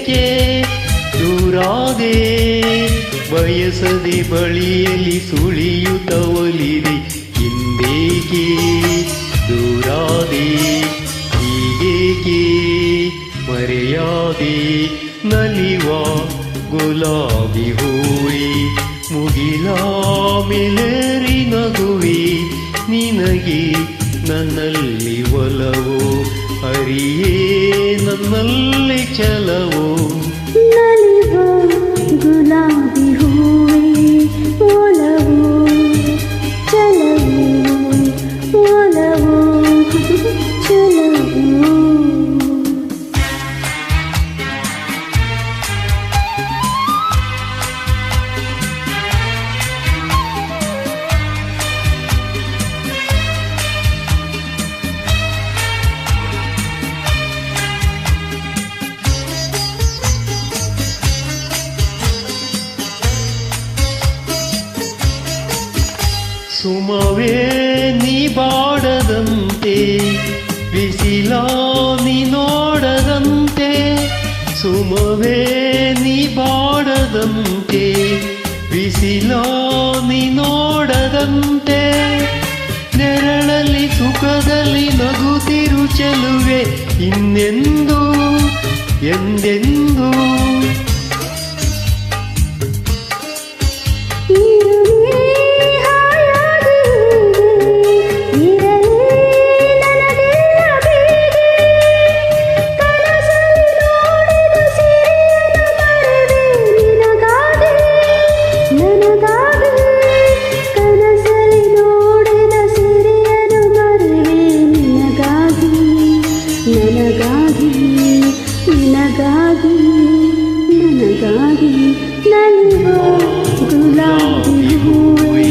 ಹಿಂದೇಕೆ ದೂರಾದೆ ಬಯಸದೆ ಬಳಿಯಲ್ಲಿ ಸುಳಿಯುತ್ತ ಒಲಿದೆ ಹಿಂದೇಕೆ ದೂರಾದೆ, ಹೀಗೇಕೆ ಮರೆಯಾದೆ, ನಲಿವ ಗುಲಾಬಿ ಹೂವಿ, ಮುಗಿಲ ಮೇಲೇರಿ ನಗುವಿ, ನಿನಗೆ ನನ್ನಲ್ಲಿ ಒಲವು ಹರಿಯೇ ನನ್ನಲ್ಲಿ ಚಲವು ನಲಿವ ಗುಲಾಬಿ ಹೂವೇ ಒಲವು ಚಲವು ಒಲವು ಚಲವು ಸುಮವೇ, ನೀ ಬಾಡದಂತೆ, ಬಿಸಿಲ, ನೀ ನೋಡದಂತೆ. ಸುಮವೇ, ನೀ ಬಾಡದಂತೆ, ಬಿಸಿಲ, ನೀ ನೋಡದಂತೆ. ನೆರಳಲ್ಲಿ ಸುಖದಲ್ಲಿ ನಗುತ್ತಿರು ಚೆಲುವೆ, ಇನ್ನೆಂದು, ಎಂದೆಂದು. ನಲಿವ ಗುಲಾಬಿ ಹೂವೇ